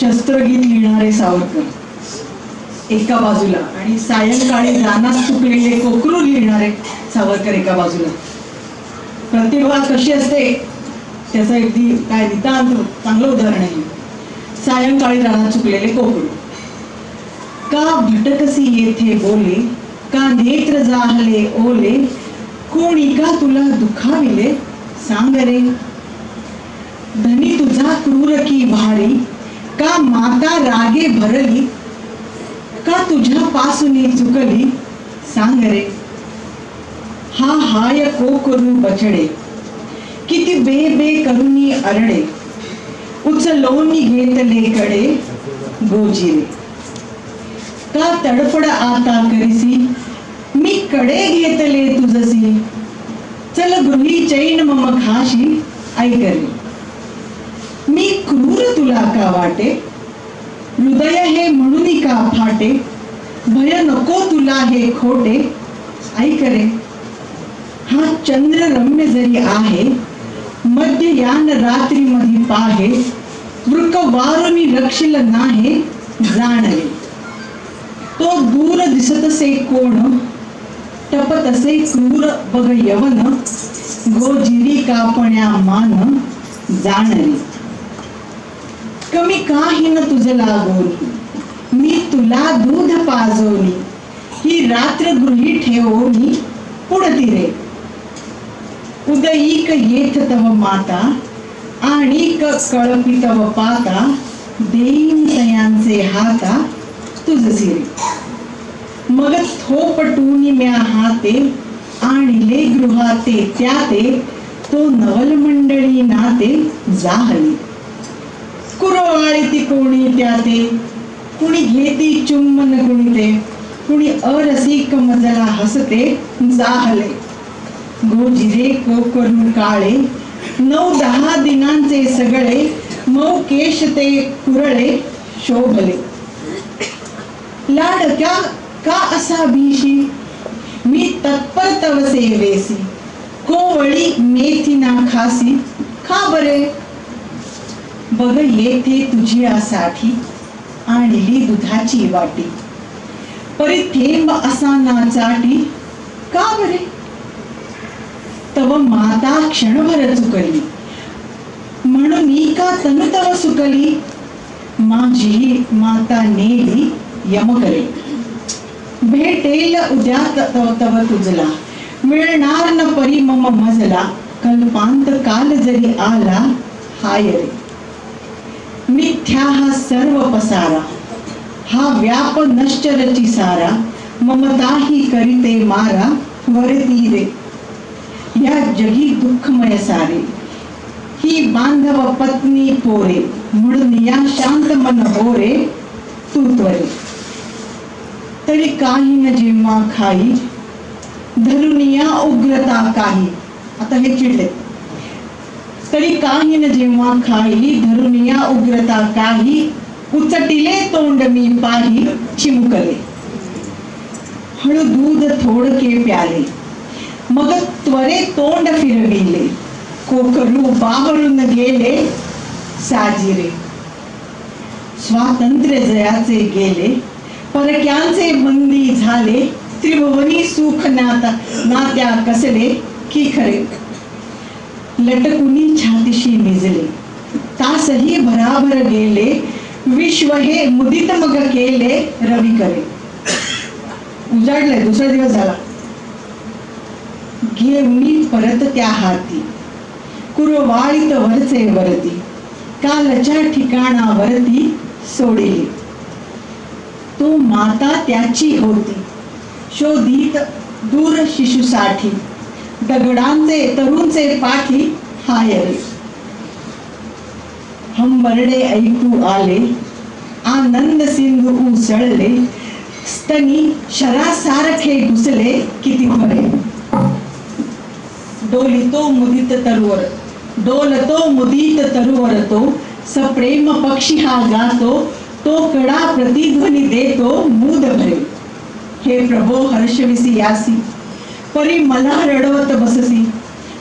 शस्त्रगीत लिहिणारे सावरकर. एका बाजूला. आणि सायंकाळी रानात चुकलेले कोकरू लिहिणारे सावरकर एका बाजूला. प्रतिभा कशी असते? त्याचं अगदी काय नितांत चांगलं उदाहरण आहे. सायंकाळी रानात चुकलेले कोकरू. का भटकसी येथे बोले? का नेत्र जाहले ओले? कोणी का तुला दुखाविले? सांग रे. धनी तुझा क्रूर की भारी? का माता रागे भरली? का तुझ्या पासून चुकली? सांग रे. हा हाय को करू बछडे. किती बे बे करुनी अरडे. उचलोनी घेतले कडे गोजिरे का तडफड आता करीसी? मी कडे घेतले तुझसी. चल गृही चैन मम खाशी. ऐकले का वाटे. हृदय हे म्हणून का फाटे भय नको तुला हे खोटे. ऐक रे हा चंद्र रम्य जरी आहे मध्य यान रात्री मध्ये पाहे वृक वारुनी रक्षिल नाही जाणले. तो दूर दिसतसे कोण? टपतसे क्रूर बघ यवन गोजिरी कापण्या मान जाणले. कमी काही न तुझ लागोनी? मी तुला दूध पाजवली. ही रात्र गृही ठेवोनी पुढती रे उदयीक येथ तव माता आणि कळपी तव पाता देईन तयांचे हाता तुझसी रे मग थोपटूनी म्या हाते आणले गृहाते त्याते तो नवल मंडळी नाते जाहली. कुरवाळी ती कोणी त्याते कुणी घेती चुंबन गुणिते? कुणी अरसिक मजला हसते जाहले. गोजिरे कोकरू काळे नऊ दहा दिनांचे सगळे मऊ केश ते कुरळे शोभले. लाडक्या का असा भीशी मी तत्पर तवसे वेसी. कोवळी मेथी ना खासी. खा बरे? बघ येथे तुझ्यासाठी आणली दुधाची वाटी. परी थेंब असा नाचाटी का बरे? तव माता क्षणभर चुकली. म्हणून मी का तनु तव सुकली? माझी माता नेली यमकरे भेटेल उद्या तव तव तुझला. मिळणार न परी मम मजला. कल्पांत काल जरी आला हाय रे. मिथ्या हा सर्व पसारा हा व्याप नश्चरची सारा ममता ही करीते मारा वरती रे। या जगी दुःखमय सारे। ही बांधव पत्नी पोरे म्हणून या शांत मन होरे तू त्वरे। तरी काही न जेव्हा खाई धरून या उग्रता काही। आता हे चिडले तरी काही न जेव्हा खाई धरुनिया उग्रता काही. उचटिले तोंड मी पाही चिमुकले. हळू दूध थोडके प्याले. मग त्वरे तोंड फिरविले. कोकरू बावळून गेले साजिरे. स्वातंत्र्य जयाचे गेले परक्यांचे बंदी झाले त्रिभुवनी सुख नाता नात्या कसले की खरे? लटकुनी छातीशी निजले तासही भराभर गेले विश्व हे मुदित मग केले रवी करे उजाडलंय दुसरा दिवस झाला. घेऊनी परत त्या हाती. कुरवाळीत वरचे वरती. कालच्या ठिकाणावरती सोडिले. तो माता त्याची होती. शोधित दूर शिशूसाठी. दगडांचे तरुणचे पाठी हायर हंबरडे ऐकू आले आनंद सिंधू उसळले स्तनी शरासारखे घुसले किती खरे डोलितो मुदित तरुवर डोलतो मुदित तरुवर तो सप्रेम पक्षी हा गातो तो कडा प्रतिध्वनी देतो मूद भरे. हे प्रभो हर्षविसी यासी परी मला रडवत बससी.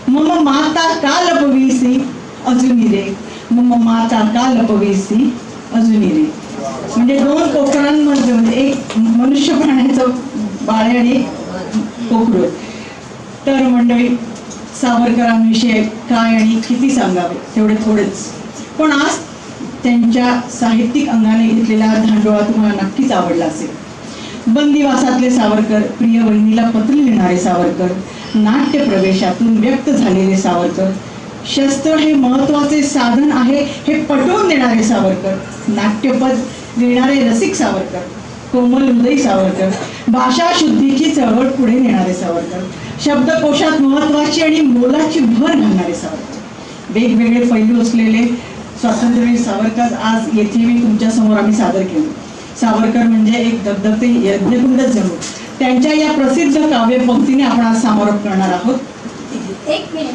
मम माता का लपविसी अजुनी रे मम माता का लपविसी अजूनही रे म्हणजे दोन कोकणांमध्ये म्हणजे एक मनुष्य प्राण्याचं बाळे आणि कोकरू. तर मंडळी सावरकरांविषयी काय आणि किती सांगावे तेवढे थोडेच. पण आज त्यांच्या साहित्यिक अंगाने घेतलेला धांडोळा तुम्हाला नक्कीच आवडला असेल. बंदिवासातले सावरकर प्रिय वहिनीला पत्र लिहिणारे सावरकर नाट्य प्रवेशातून व्यक्त झालेले सावरकर. शस्त्र हे महत्त्वाचे साधन आहे हे पटवून देणारे सावरकर. नाट्यपद लिहिणारे रसिक सावरकर. कोमल हृदय सावरकर. भाषा शुद्धीची चळवळ पुढे नेणारे सावरकर. शब्दकोशात महत्वाची आणि मोलाची भर घालणारे सावरकर. वेगवेगळे पैलू असलेले स्वातंत्र्यवीर सावरकर आज येथे मी तुमच्यासमोर आम्ही सादर केले. सावरकर म्हणजे एक दगदगते यज्ञकुंडच जणू त्यांच्या या प्रसिद्ध काव्य पंक्तीने आपण आज समारोप करणार आहोत. एक मिनिट.